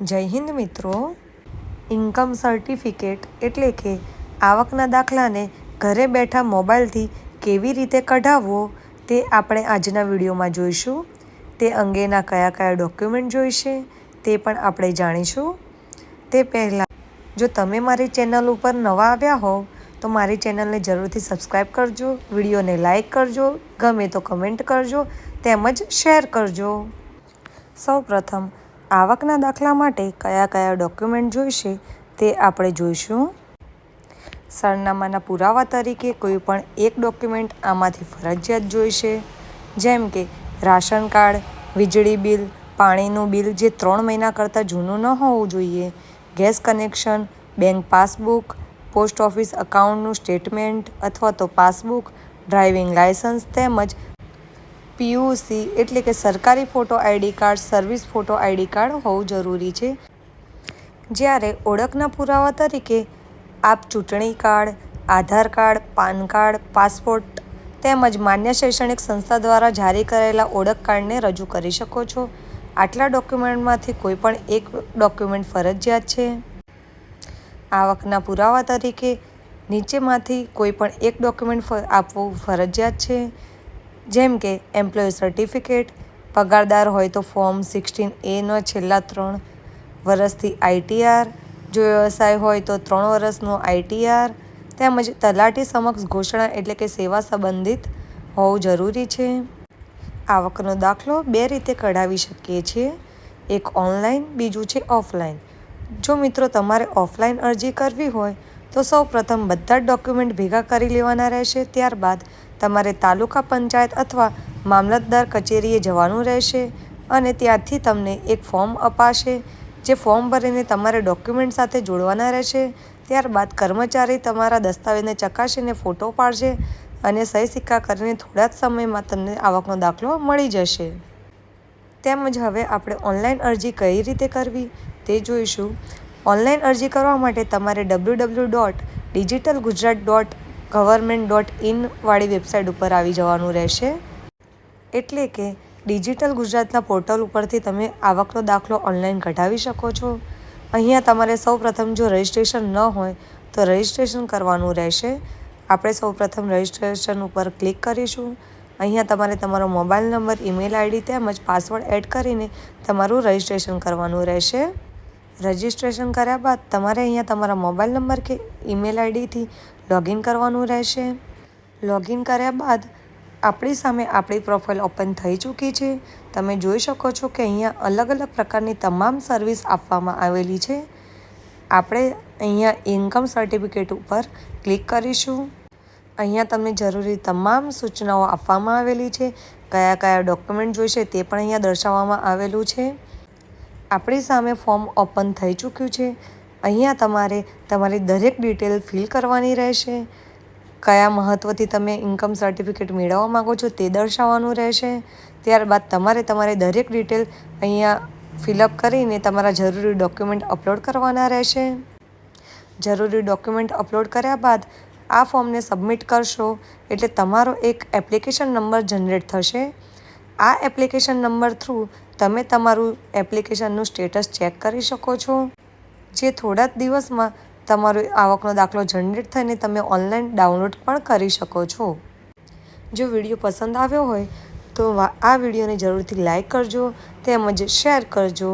જય હિન્દ મિત્રો. Income certificate એટલે કે આવકના દાખલાને ઘરે બેઠા મોબાઈલથી કેવી રીતે કઢાવવો તે આપણે આજના વિડીયોમાં જોઈશું. તે અંગેના કયા કયા ડોક્યુમેન્ટ જોઈશે તે પણ આપણે જાણીશું. તે પહેલાં, જો તમે મારી ચેનલ ઉપર નવા આવ્યા હોવ તો મારી ચેનલને જરૂરથી સબસ્ક્રાઈબ કરજો, વિડીયોને લાઇક કરજો, ગમે તો કમેન્ટ કરજો, તેમજ શેર કરજો. સૌપ્રથમ આવકના દાખલા માટે કયા કયા ડોક્યુમેન્ટ જોઈશે તે આપણે જોઈશું. સરનામાના પુરાવા તરીકે કોઈ પણ એક ડોક્યુમેન્ટ આમાંથી ફરજિયાત જોઈશે, જેમ કે રાશન કાર્ડ, વીજળી બિલ, પાણીનું બિલ જે ત્રણ મહિના કરતાં જૂનું ન હોવું જોઈએ, gas connection, bank passbook, post office અકાઉન્ટનું statement અથવા તો પાસબુક, ડ્રાઇવિંગ લાયસન્સ તેમજ પીયુસી એટલે કે સરકારી photo ID card service photo ID card હોવું જરૂરી છે. જ્યારે ઓળખના પુરાવા તરીકે આપ ચૂંટણી card, Aadhaar card, PAN card, passport તેમજ માન્ય શૈક્ષણિક સંસ્થા દ્વારા જારી કરેલા ઓળખ કાર્ડને રજૂ કરી શકો છો. આટલા ડોક્યુમેન્ટમાંથી કોઈ પણ એક ડોક્યુમેન્ટ ફરજિયાત છે. આવકના પુરાવા તરીકે નીચેમાંથી કોઈ પણ એક ડોક્યુમેન્ટ આપવું ફરજિયાત છે. જેમ કે એમ્પ્લોય સર્ટિફિકેટ પગારદાર હોય તો ફોર્મ સિક્સટીન એનો છેલ્લા ત્રણ વર્ષથી આઈટીઆર જો વ્યવસાય હોય તો ત્રણ વર્ષનો આઈટીઆર તેમજ તલાટી સમક્ષ ઘોષણા એટલે કે સેવા સંબંધિત હોવું જરૂરી છે. આવકનો દાખલો બે રીતે કઢાવી શકીએ છીએ. એક ઓનલાઈન બીજું છે ઓફલાઈન જો મિત્રો તમારે ઓફલાઈન અરજી કરવી હોય તો સૌ પ્રથમ બધા જ ડોક્યુમેન્ટ ભેગા કરી લેવાના રહેશે, ત્યારબાદ તમારે તાલુકા પંચાયત અથવા મામલતદાર કચેરીએ જવાનું રહેશે અને ત્યાંથી તમને એક ફોર્મ અપાશે. જે ફોર્મ ભરીને તમારે ડોક્યુમેન્ટ સાથે જોડવાના રહેશે. ત્યારબાદ કર્મચારી તમારા દસ્તાવેજને ચકાસીને ફોટો પાડશે અને સહી સિક્કા કરીને થોડા જ સમયમાં તમને આવકનો દાખલો મળી જશે. તેમજ હવે આપણે ઓનલાઈન અરજી કઈ રીતે કરવી તે જોઈશું. ઓનલાઈન અરજી કરવા માટે તમારે W W dot digital Gujarat dot government dot ઇનવાળી website ઉપર આવી જવાનું રહેશે. એટલે કે ડિજિટલ ગુજરાતના પોર્ટલ ઉપરથી તમે આવકનો દાખલો ઓનલાઈન કઢાવી શકો છો. અહીંયા તમારે સૌપ્રથમ જો રજિસ્ટ્રેશન ન હોય, તો રજિસ્ટ્રેશન કરવાનું રહેશે. આપણે સૌપ્રથમ રજિસ્ટ્રેશન ઉપર ક્લિક કરીશું. અહીંયા તમારે તમારો મોબાઈલ નંબર ઈમેલ આઈડી તેમજ પાસવર્ડ એડ કરીને તમારું રજિસ્ટ્રેશન કરવાનું રહેશે. રજિસ્ટ્રેશન કર્યા બાદ તમારે અહીંયા તમારા મોબાઈલ નંબર કે ઈમેલ આઈડીથી લોગિન કરવાનું રહેશે. લોગિન કર્યા બાદ આપણી સામે આપણી પ્રોફાઇલ ઓપન થઈ ચૂકી છે. તમે જોઈ શકો છો કે અહીંયા અલગ અલગ પ્રકારની તમામ સર્વિસ આપવામાં આવેલી છે. આપણે અહીંયા ઇન્કમ સર્ટિફિકેટ ઉપર ક્લિક કરીશું. અહીંયા તમને જરૂરી તમામ સૂચનાઓ આપવામાં આવેલી છે. કયા કયા ડોક્યુમેન્ટ જોઈશે તે પણ અહીંયા દર્શાવવામાં આવેલું છે. આપણી સામે ફોર્મ ઓપન થઈ ચૂક્યું છે. અહીંયા તમારે તમારી દરેક ડિટેલ ફિલ કરવાની રહેશે. કયા મહત્ત્વથી તમે ઇન્કમ સર્ટિફિકેટ મેળવવા માગો છો તે દર્શાવવાનું રહેશે. ત્યારબાદ તમારે તમારી દરેક ડિટેલ અહીંયા ફિલઅપ કરીને તમારા જરૂરી ડોક્યુમેન્ટ અપલોડ કરવાના રહેશે. જરૂરી ડોક્યુમેન્ટ અપલોડ કર્યા બાદ આ ફોર્મને સબમિટ કરશો એટલે તમારો એક એપ્લિકેશન નંબર જનરેટ થશે. આ એપ્લિકેશન નંબર થ્રુ તમે તમારું એપ્લિકેશનનું સ્ટેટસ ચેક કરી શકો છો? જે થોડા જ દિવસમાં તમારો આવકનો દાખલો જનરેટ થઈને તમે ઓનલાઈન ડાઉનલોડ પણ કરી શકો છો. જો વીડિયો પસંદ આવ્યો હોય, તો આ વિડીયોને જરૂરથી લાઈક કરજો, તેમજ શેર કરજો.